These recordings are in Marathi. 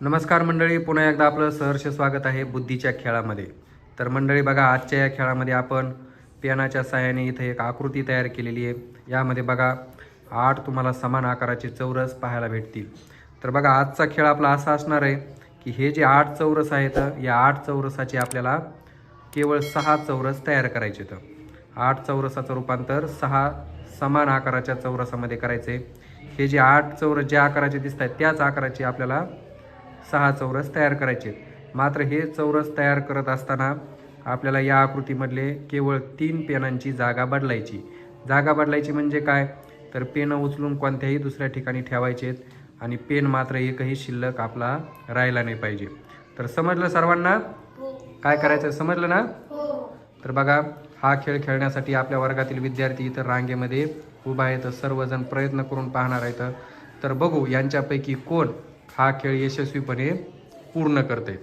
नमस्कार मंडळी पुन्हा एकदा आपलं सहर्ष स्वागत आहे बुद्धीच्या खेळामध्ये. तर मंडळी बघा आजच्या या खेळामध्ये आपण पेनाच्या साहाय्याने इथे एक आकृती तयार केलेली आहे. यामध्ये बघा आठ तुम्हाला समान आकाराचे चौरस पाहायला भेटतील. तर बघा आजचा खेळ आपला असा असणार आहे की हे जे आठ चौरस आहेत या आठ चौरसाचे आपल्याला केवळ सहा चौरस तयार करायचे तर आठ चौरसाचं रूपांतर सहा समान आकाराच्या चौरसामध्ये करायचे. हे जे आठ चौरस ज्या आकाराचे दिसत आहेत त्याच आकाराचे आपल्याला सहा चौरस तयार करायचे. मात्र हे चौरस तयार करत असताना आपल्याला या आकृतीमधले केवळ तीन पेनांची जागा बदलायची. जागा बदलायची म्हणजे काय? तर पेनं उचलून कोणत्याही दुसऱ्या ठिकाणी ठेवायचेत आणि पेन मात्र एकही शिल्लक आपला राहिला नाही पाहिजे. तर समजलं सर्वांना? काय करायचं? समजलं ना? तर बघा हा खेळ खेळण्यासाठी आपल्या वर्गातील विद्यार्थी इतर रांगेमध्ये उभा आहेत. सर्वजण प्रयत्न करून पाहणार आहेत. तर बघू यांच्यापैकी कोण हा खेळ यशस्वीपणे पूर्ण करते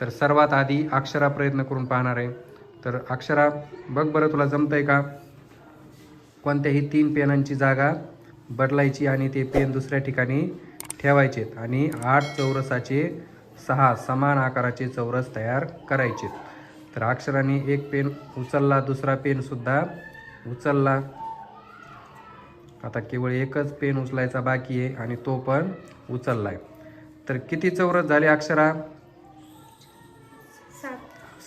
तर सर्वात आधी अक्षरा प्रयत्न करून पाहणार आहे. तर अक्षरा बघ बरं तुला जमतंय का? कोणत्याही तीन पेनांची जागा बदलायची आणि ते पेन दुसऱ्या ठिकाणी ठेवायचेत आणि आठ चौरसाचे सहा समान आकाराचे चौरस तयार करायचे. तर अक्षराने एक पेन उचलला दुसरा पेनसुद्धा उचलला. आता केवळ एकच पेन उचलायचा बाकी आहे आणि तो पण उचलला आहे तर किती चौरस झाले अक्षरा?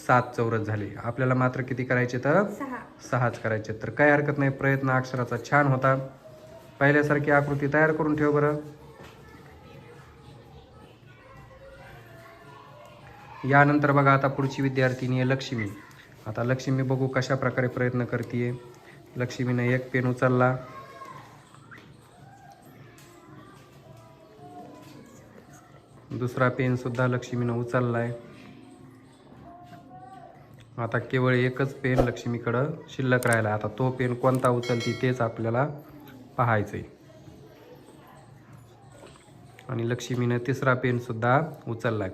सात. चौरस झाले. आपल्याला मात्र किती करायचे तर? सहा. सहाच करायचे. तर काही हरकत नाही प्रयत्न अक्षराचा छान होता. पहिल्यासारखी आकृती तयार करून ठेव बरं. यानंतर बघा आता पुढची विद्यार्थिनी आहे लक्ष्मी. आता लक्ष्मी बघू कशा प्रकारे प्रयत्न करते लक्ष्मीने एक पेन उचलला. दुसरा पेन सुद्धा लक्ष्मीनं उचललाय. आता केवळ एकच पेन लक्ष्मीकडं शिल्लक राहिला. आता तो पेन कोणता उचलती तेच आपल्याला पाहायचंय. आणि लक्ष्मीनं तिसरा पेन सुद्धा उचललाय.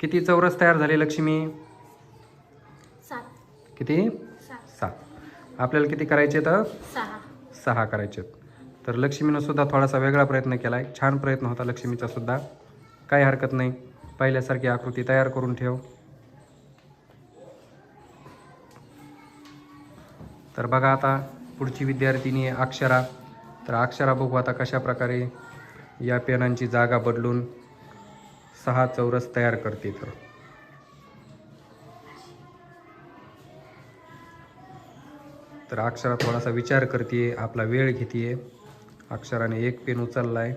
किती चौरस तयार झाले लक्ष्मी? किती? सात. सात. आपल्याला किती करायचे तर? सहा. सहा करायचे. तर लक्ष्मीनं सुद्धा थोडासा वेगळा प्रयत्न केलाय. छान प्रयत्न होता लक्ष्मीचा सुद्धा. काही हरकत नाही. पहिल्यासारखी आकृती तयार करून ठेव. तर बघा आता पुढची विद्यार्थिनी आहे अक्षरा. तर अक्षरा बघू आता कशा प्रकारे या पेनांची जागा बदलून सहा चौरस तयार करते तर. तर अक्षरा थोडासा विचार करते आपला वेळ घेते अक्षराने एक पेन उचलला आहे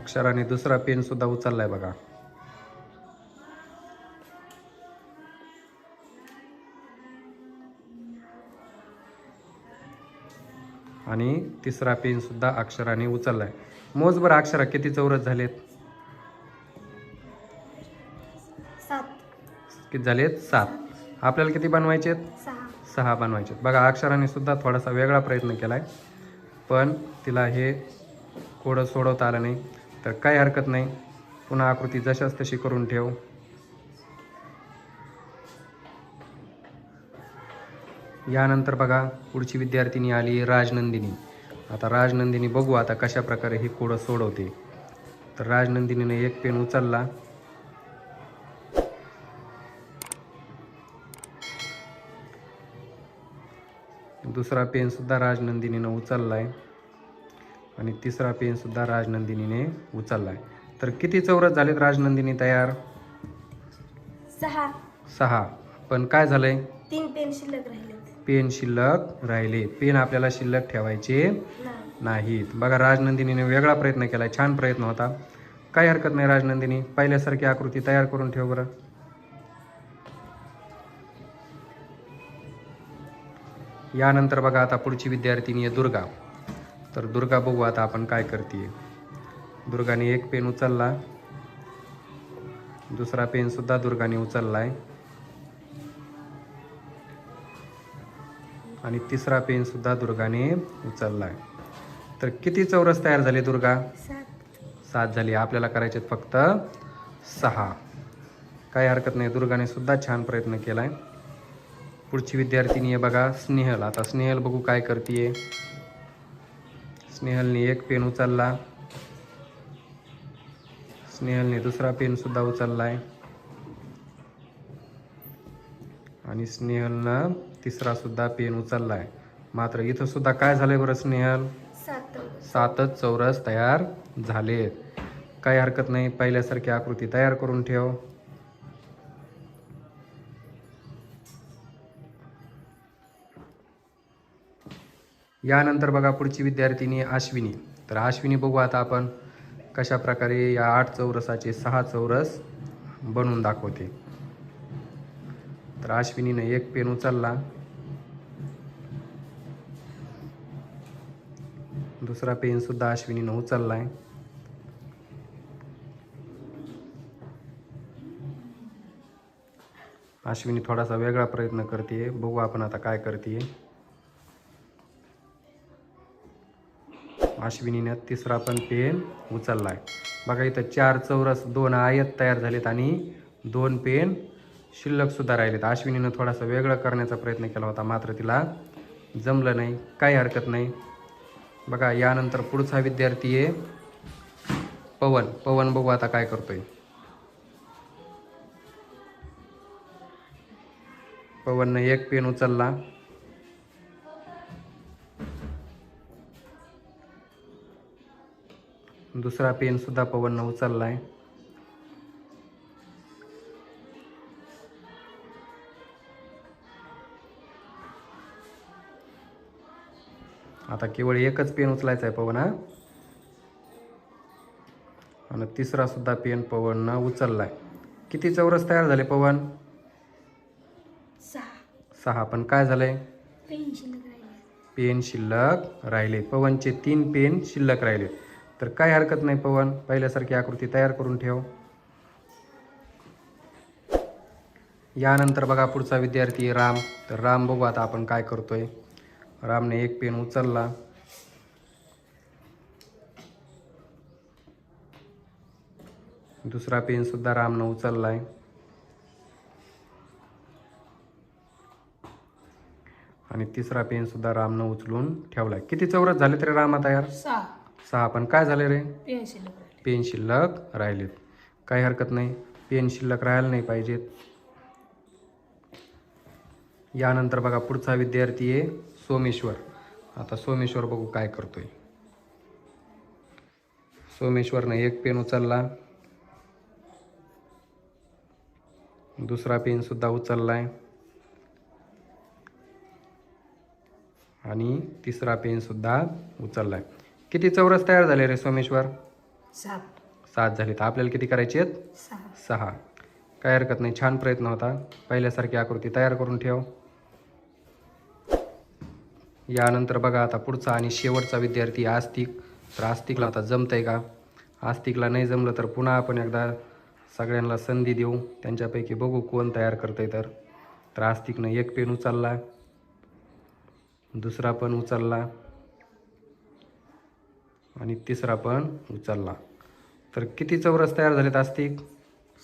अक्षराने दुसरा पेन सुद्धा उचललाय बघा. आणि तिसरा पेन सुद्धा अक्षराने उचललाय. मोज बरं अक्षरा किती चौरस झालेत? किती झालेत? सात. आपल्याला किती बनवायचेत? सहा. सहा बनवायचे बघा अक्षराने सुद्धा थोडासा वेगळा प्रयत्न केला आहे पण तिला हे कोडं सोडवता आलं नाही. तर काही हरकत नाही. पुन्हा आकृती जशाच तशी करून ठेव. यानंतर बघा पुढची विद्यार्थिनी आली राजनंदिनी. आता राजनंदिनी बघू आता कशा प्रकारे ही कोडं सोडवते. तर राजनंदिनीने एक पेन उचलला. दुसरा पेनसुद्धा राजनंदिनीनं उचलला आहे आणि तिसरा पेनसुद्धा राजनंदिनीने उचलला आहे तर किती चौरस झालेत राजनंदिनी तयार? सहा. सहा. पण काय झालंय? तीन पेन शिल्लक राहिले पेन शिल्लक राहिले. पेन आपल्याला शिल्लक ठेवायचे नाही. नाहीत. बघा राजनंदिनीने वेगळा प्रयत्न केला छान प्रयत्न होता. काही हरकत नाही राजनंदिनी. पहिल्यासारखी आकृती तयार करून ठेव बरं. यानंतर बघा आता पुढची विद्यार्थिनी आहे दुर्गा. तर दुर्गा बघू आता आपण काय करते दुर्गाने एक पेन उचलला. दुसरा पेन सुद्धा दुर्गाने उचललाय. आणि तिसरा पेन सुद्धा दुर्गाने उचललाय. तर किती चौरस तयार झाले दुर्गा? सात झाली. आपल्याला करायचे फक्त सहा. काही हरकत नाही. दुर्गाने सुद्धा छान प्रयत्न केलाय. पुढची विद्यार्थिनी आहे बघा स्नेहल. आता स्नेहल बघू काय करते स्नेहलने एक पेन उचलला. स्नेहलने दुसरा पेन सुद्धा उचलला आहे आणि स्नेहलनं तिसरा सुद्धा पेन उचलला आहे मात्र इथं सुद्धा काय झालंय बरं स्नेहल? सात सातच चौरस तयार झालेत. काही हरकत नाही पहिल्यासारखी आकृती तयार करून ठेव. यानंतर बघा पुढची विद्यार्थिनी आश्विनी तर आश्विनी बघू आता आपण कशा प्रकारे या आठ चौरसाचे सहा चौरस बनवून दाखवते. तर आश्विनीनं एक पेन उचलला. दुसरा पेन सुद्धा अश्विनीनं उचललाय. अश्विनी थोडासा वेगळा प्रयत्न करते बघू आपण आता काय करते अश्विनीनं तिसरा पण पेन उचलला आहे बघा इथं चार चौरस दोन आयत तयार झालेत आणि दोन पेन शिल्लकसुद्धा राहिलेत. अश्विनीनं थोडासा वेगळं करण्याचा प्रयत्न केला होता मात्र तिला जमलं नाही काही हरकत नाही. बघा यानंतर पुढचा विद्यार्थी आहे पवन. पवन बघू आता काय करतोय. पवननं एक पेन उचलला. दुसरा पेन सुद्धा पवननं उचललाय. आता केवळ एकच पेन उचलायचा आहे पवन हा? आणि तिसरा सुद्धा पेन पवननं उचललाय. किती चौरस तयार झाले पवन? सहा. पण काय झालंय? पेन शिल्लक राहिले. पवनचे तीन पेन शिल्लक राहिले. तर काय हरकत नाही पवन पहिल्यासारखी आकृती तयार करून ठेव. यानंतर बघा पुढचा विद्यार्थी राम. तर राम बघू आता आपण काय करतोय. रामने एक पेन उचलला. दुसरा पेन सुद्धा रामनं उचललाय. आणि तिसरा पेन सुद्धा रामनं उचलून ठेवलाय. किती चौरस झाले तरी रामा तयार? सहा. पण काय झाले रे? पेन शिल्लक राहिले. पेन शिल्लक राहिलेत. काही हरकत नाही. पेन शिल्लक राहायला नाही पाहिजेत. यानंतर बघा पुढचा विद्यार्थी आहे सोमेश्वर. आता सोमेश्वर बघू काय करतोय. सोमेश्वरनं एक पेन उचलला. दुसरा पेन सुद्धा उचललाय. आणि तिसरा पेन सुद्धा उचललाय. किती चौरस तयार झाले रे सोमेश्वर? सात. सात झाले तर आपल्याला किती करायचे आहेत? सहा. सहा. काय हरकत नाही छान प्रयत्न होता. पहिल्यासारखी आकृती तयार करून ठेव. यानंतर बघा आता पुढचा आणि शेवटचा विद्यार्थी आस्तिक. तर आस्तिकला आता जमतंय का? आस्तिकला नाही जमलं तर पुन्हा आपण एकदा सगळ्यांना संधी देऊ. त्यांच्यापैकी बघू कोण तयार करतंय तर. तर आस्तिकनं एक पेन उचलला. दुसरा पण उचलला. आणि तिसरा पण उचलला. तर किती चौरस तयार झालेत आस्तिक?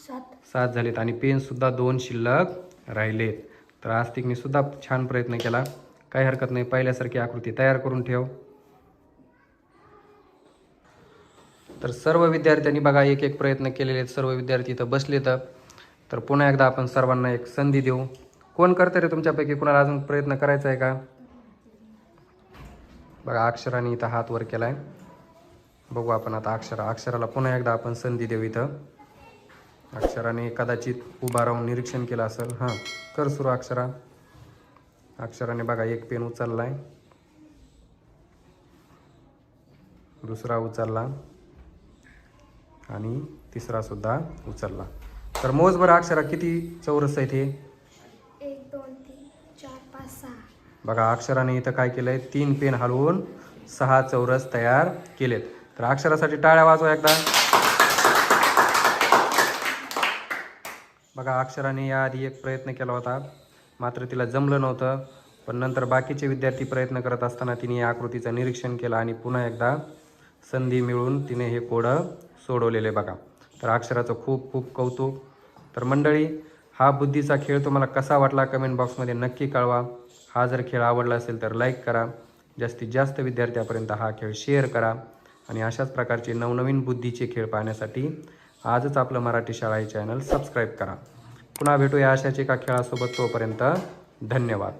सात. सात झालेत आणि पेनसुद्धा दोन शिल्लक राहिलेत. तर आस्तिकने सुद्धा छान प्रयत्न केला. काही हरकत नाही पहिल्यासारखी आकृती तयार करून ठेव. तर सर्व विद्यार्थ्यांनी बघा एक एक प्रयत्न केलेले आहेत. सर्व विद्यार्थी इथं बसले तर तर पुन्हा एकदा आपण सर्वांना एक संधी देऊ. कोण करते रे तुमच्यापैकी? कुणाला अजून प्रयत्न करायचा आहे का? बघा अक्षराने इथं हात वर केलाय. बघू आपण आता अक्षरा. अक्षराला पुन्हा एकदा आपण संधी देऊ इथं. अक्षराने कदाचित उभा राहून निरीक्षण केलं असेल. हां कर सुरू अक्षरा. अक्षराने बघा एक पेन उचललाय. दुसरा उचलला. आणि तिसरा सुद्धा उचलला. तर मोज बरं अक्षरा किती चौरस हे? पाच सहा. बघा अक्षराने इथं काय केलंय? तीन पेन हलवून सहा चौरस तयार केलेत. तर अक्षरासाठी टाळ्या वाजवा एकदा. बघा अक्षराने याआधी एक प्रयत्न केला होता. मात्र तिला जमलं नव्हतं. पण नंतर बाकीचे विद्यार्थी प्रयत्न करत असताना तिने या आकृतीचं निरीक्षण केलं आणि पुन्हा एकदा संधी मिळून तिने हे कोडं सोडवलेले बघा. तर अक्षराचं खूप खूप कौतुक. तर मंडळी हा बुद्धीचा खेळ तुम्हाला कसा वाटला कमेंट बॉक्समध्ये नक्की कळवा. हा जर खेळ आवडला असेल तर लाईक करा. जास्तीत जास्त विद्यार्थ्यापर्यंत हा खेळ शेअर करा. आणि अशाच प्रकारचे नवनवीन बुद्धीचे खेळ पाहण्यासाठी आजच आपलं मराठी शाळा हे चॅनल सबस्क्राईब करा. पुन्हा भेटूया अशाच एका खेळासोबत तोपर्यंत धन्यवाद.